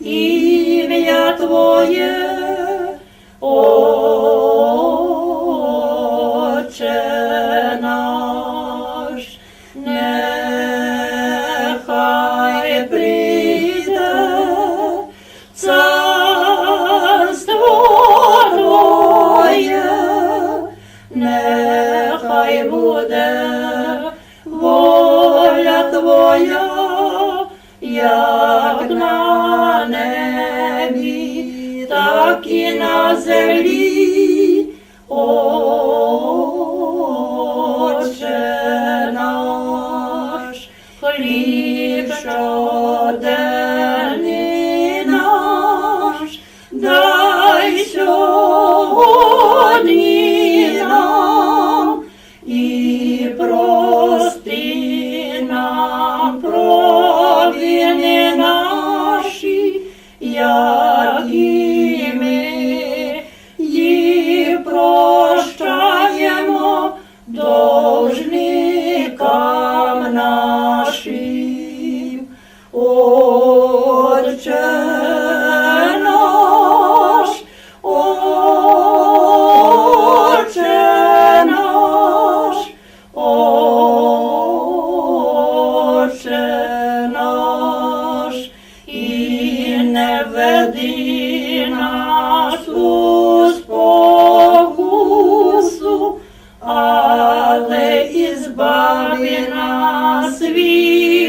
ім'я Твоє, Отче наш, нехай прийде царство Твоє, нехай буде воля Твоя, як на так і на землі. Отче наш, хліб щоденний наш, дай сьогодні нам і прости нам провини наші, як не веди нас у спокусу, але і збави нас від